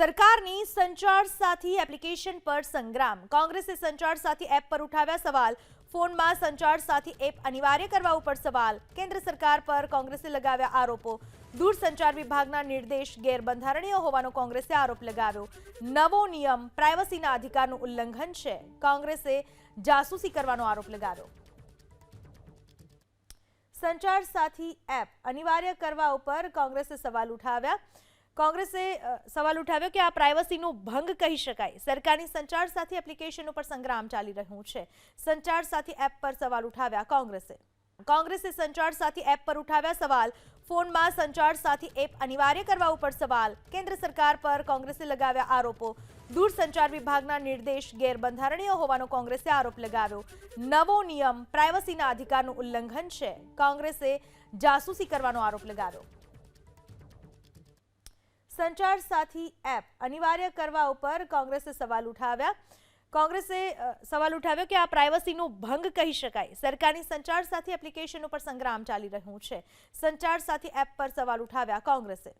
સરકારની સંચાર સાથી એપ્લિકેશન પર સંગ્રામ. કોંગ્રેસે સંચાર સાથી એપ પર ઉઠાવ્યા સવાલ. ફોનમાં સંચાર સાથી એપ અનિવાર્ય કરવા ઉપર સવાલ. કેન્દ્ર સરકાર પર કોંગ્રેસે લગાવ્યા આરોપો. દૂરસંચાર વિભાગના નિર્દેશ ગેરબંધારણીય હોવાનો કોંગ્રેસે આરોપ લગાવ્યો. નવો નિયમ પ્રાઇવસીના અધિકારનું ઉલ્લંઘન છે. કોંગ્રેસે જાસૂસી કરવાનો આરોપ લગાવ્યો. સંચાર સાથી એપ અનિવાર્ય કરવા ઉપર કોંગ્રેસે સવાલ ઉઠાવ્યા. કોંગ્રેસે સવાલ ઉઠાવ્યો કે આ પ્રાઇવસીનો ભંગ કહી શકાય. સરકારની સંચાર સાથી એપ્લિકેશન ઉપર સંગ્રામ ચાલી રહ્યું છે. સંચાર સાથી એપ પર સવાલ ઉઠાવ્યા કોંગ્રેસે. કોંગ્રેસે સંચાર સાથી એપ પર ઉઠાવ્યા સવાલ. ફોનમાં સંચાર સાથી એપ અનિવાર્ય કરવા ઉપર સવાલ. કેન્દ્ર સરકાર પર કોંગ્રેસે લગાવ્યા આરોપો. દૂરસંચાર વિભાગના નિર્દેશ ગેરબંધારણીય હોવાનો કોંગ્રેસે આરોપ લગાવ્યો. નવો નિયમ પ્રાઇવસીના અધિકારનું ઉલ્લંઘન છે. કોંગ્રેસે જાસૂસી કરવાનો આરોપ લગાવ્યો. સંચાર સાથી એપ અનિવાર્ય કરવા ઉપર કોંગ્રેસે સવાલ ઉઠાવ્યા. કોંગ્રેસે સવાલ ઉઠાવ્યો કે આ પ્રાઇવસીનો ભંગ કહી શકાય. સરકારની સંચાર સાથી એપ્લિકેશન ઉપર સંગ્રામ ચાલી રહ્યું છે. સંચાર સાથી એપ પર સવાલ ઉઠાવ્યા કોંગ્રેસે.